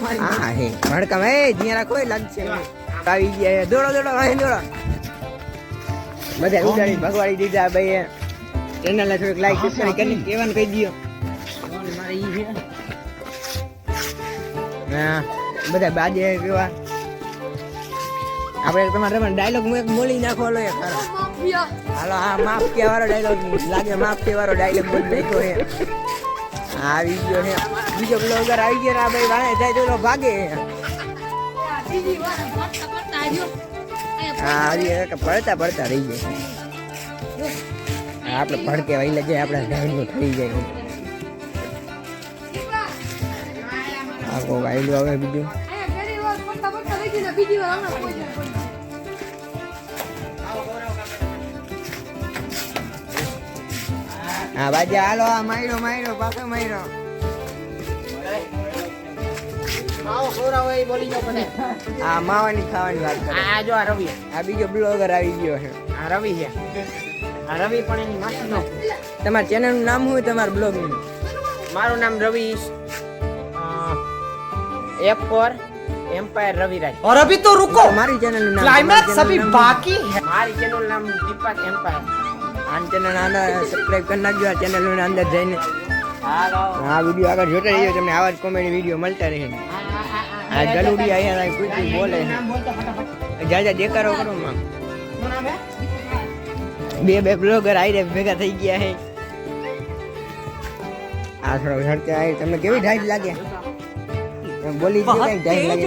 હા હે. ભડકામ એ જ્યાં રાખો એ લાગશે આવી ગયા દોડો દોડો અહીં દોડો. બધા ઉડાડી ભગવાડી દીધા ભાઈ ચેનલ થોડીક લાઈક સબસ્ક્રાઇબ કરીને કહેવાનું કહી દયો. મારે ઈ છે? હા બધા બાજે કેવા આપણે તમારે તમારે ડાયલોગ હું એક બોલી નાખો લો એક હાલો હા માફ વાળો ડાયલોગ લાગે માફ કે વાળો ડાયલોગ બોલી નાખ્યો આવી ગયો હે બીજો બ્લોગર આવી ગયો આ ભાઈ વાણે જાય તો ભાગે. હા, આવી પડતા પડતા રહી જાય આપણે ભડકે વહી જાય આપણે ડાયલોગ થઈ જાય. આખો વાયલું આવે બીજું. હા બાજા હાલો આ માયરો માયરો પાછો માયરો આવો ખોરા હોય ઈ બોલી જાઓ મને આ માવાની ખાવાની વાત કરે આ જો આ રવિ આ બીજો બ્લોગર આવી ગયો છે આ રવિ છે આ રવિ પણ એની માસી નો તમારા ચેનલ નું નામ શું હોય તમારા બ્લોગ નું મારું નામ Ravi F four empire Raviraj और अभी तो रुको મારી ચેનલ નું નામ क्लाइमैक्स તમારી अभी channel નું નામ बाकी है મારી ચેનલ નામ દીપક એમ્પાયર આમ ચેનલ આગળ સબસ્ક્રાઈબ કરી નાખજો આ ચેનલની અંદર જઈને આ વિડીયો આગળ જોતા રહીએ તમને આવા જ કોમેડી વિડીયો મળતા રહે આ ગલુડી અહીંયા કોઈ બોલે જાજા દેકારો કરો માં બે બે બ્લોગર આવી રહ્યા ભેગા થઈ ગયા હે આ થોડો ઝડકે આવી તમને કેવી ડાઈટ લાગે બોલી જો કઈ ડાઈટ લાગે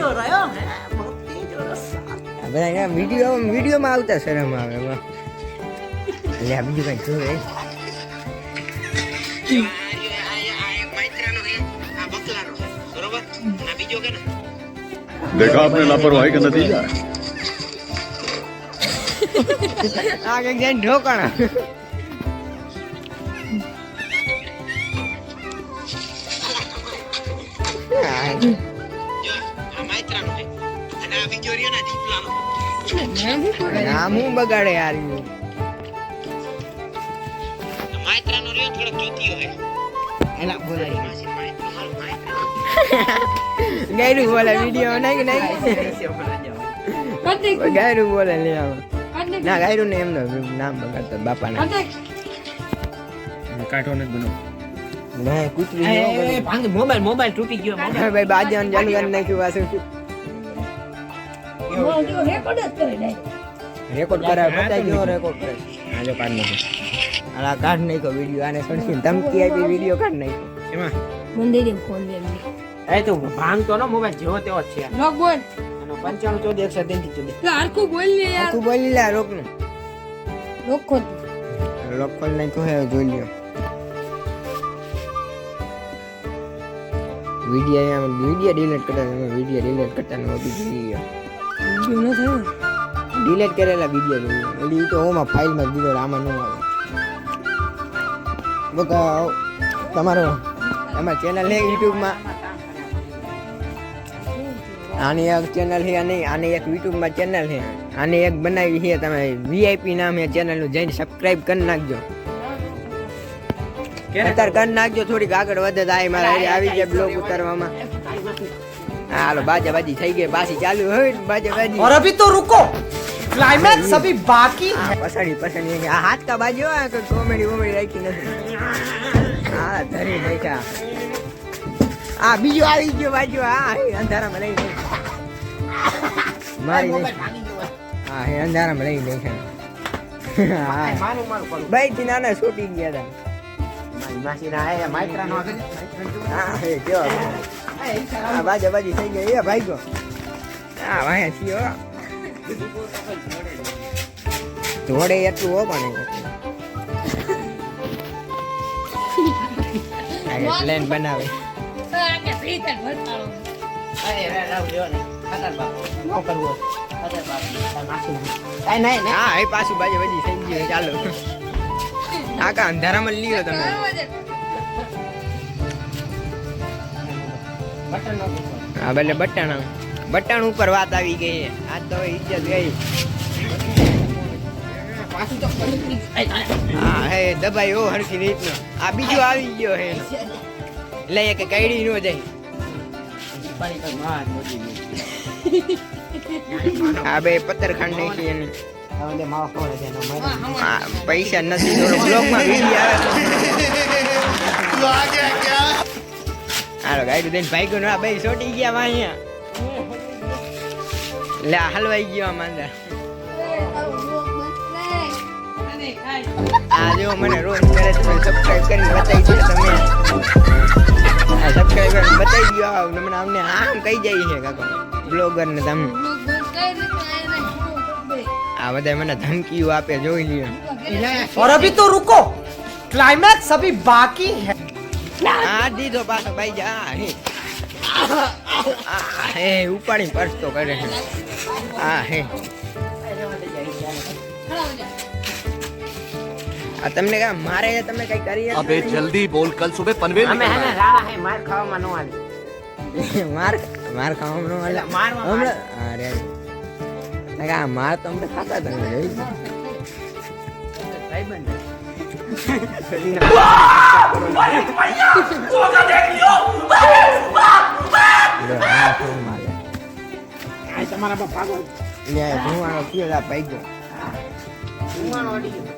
બધા વિડીયો વિડીયોમાં આવતા શરમ આવે એમાં એટલે આ બીજું કઈ જોવે देखा आपने लापरवाही का नतीजा આ કઈક જઈને ઢોકાણા હા. નામ હું બગાડે યાર ઈ? એલા બોલાય. ગાયરું બોલે વીડિયો નાખી નાખી ગાયરું બોલે લે આવો. ના ગાયરું ને એમનો નામ બગાડતો બાપાના. કાંઠો નથી બનો ના કૂતરી એ, ભાંગ મોબાઈલ મોબાઈલ તૂટી ગયો મોબાઈલ. હા ભાઈ બાજાનું ચાલુ કરી નાખ્યું પાછું. બોલ રેકોર્ડ જ કરે રેકોર્ડ કરાવે પતાઈ ગયો રેકોર્ડ કરે. આ જો કાઢ નાખ્યો આ કાઢ નાખ્યો વીડિયો આને સડકી ધમકી આપી વીડિયો કાઢ નાખ્યો. એમાં? મંદિરે ફોન એમની એ તો ભાંગતો નો મોબાઈલ જેવો તેવો છે. રોક બોલ. પંચાણું ચૌદ એકસો ત્રેસઠ ચોદ. લે હરખું બોલ ને યાર. તું બોલી લે રોકનું લોખો રોક ખોલ નાખ્યો હે જોઈ લ્યો. વીડિયો અહીંયા વીડિયો ડિલીટ કરતા વીડિયો ડિલીટ કરતા નો બીજી બીજું ન થયું? ડિલીટ કરેલા વીડિયો જોઈએ ઓલી તો ઓમાં ફાઇલમાં દીધો આમાં ન આવે. તમારો તમારા ચેનલ છે યુટ્યુબમાં આની એક ચેનલ છે નહીં આની એક યુટ્યુબમાં ચેનલ છે આની એક બનાવી છે તમે વીઆઈપી નામ છે ચેનલનું જઈને સબસ્ક્રાઇબ કરી નાખજો અત્યારે કરી નાખજો થોડીક આગળ વધે તો આ મારા હારે આવી જાય બ્લોગ ઉતારવામાં હા, હાલો બાજા બાજી થઈ ગઈ પાછી ચાલુ હોય ને બાજા બાજી और अभी तो रुको क्लाइमैक्स अभी बाकी है હા પસાડી પસાડી આ હાથ કા બાજુ આ હા ધરી બેઠા આ બીજો આવી ગયો બાજુ હા અંધારામાં લઈ મારી હા એ અંધારામાં લઈ બેઠા હા. મારું થી નાના છૂટી ગયા હતા. માસી ના આયા માઇત્રા નો હા હે કેવા હા બાજા બાજી થઈ ગઈ એ ભાઈ ગયો હા વાયા છીએ હો. જોડે એટલું હો પણ હા એ પાછું બાજુ બધી થઈ ગયું ચાલો. કાકા અંધારામાં લીધો તમે. બટન હા ભલે બટાણા. બટાણ ઉપર વાત આવી ગઈ આ તો હવે ઇજ્જત ગઈ. હા, હે, દબાઈ ઓ હરખી રીતનો. આ બીજો આવી ગયો હે. એનો. એટલે એ કે કઈડી નો જાય. આ બે પત્તરખાંડ નાખી એની. પૈસા નથી, થોડો બ્લોગમાં વીડિયો આવે હાલો ગાડી દઈને ભાઈ ગયો બે ચોટી ગયા માં અહીંયા લે હલવાઈ ગયો માંદા. આ જો મને રોજ કરે છે સબસ્ક્રાઇબ કરીને બતાવી દો તમે આ સબસ્ક્રાઇબ કરીને બતાવી દો આ મને અમને આમ કઈ જાય છે કાકો બ્લોગર ને તમે આ બધા મને ધમકીઓ આપે જોઈ લ્યો और अभी तो रुको क्लाइमैक्स अभी बाकी है આ દીધો પાછો ભાઈ જા આ હે આ હે ઉપાડી પર્સ તો કરે છે આ હે आ तुमने कहा मारे है तुमने कहीं करी है अबे जल्दी बोल कल सुबह पनवेल हमें है ना रहा है मार खाओ मनु वाले मार मार खाओ मनु वाले मार मार अरे मैं कहा मार तो खाता था भाई भाई तुम्हारा पापा को ले तुम्हारा क्या बाइक दो तुम्हारा ऑडियो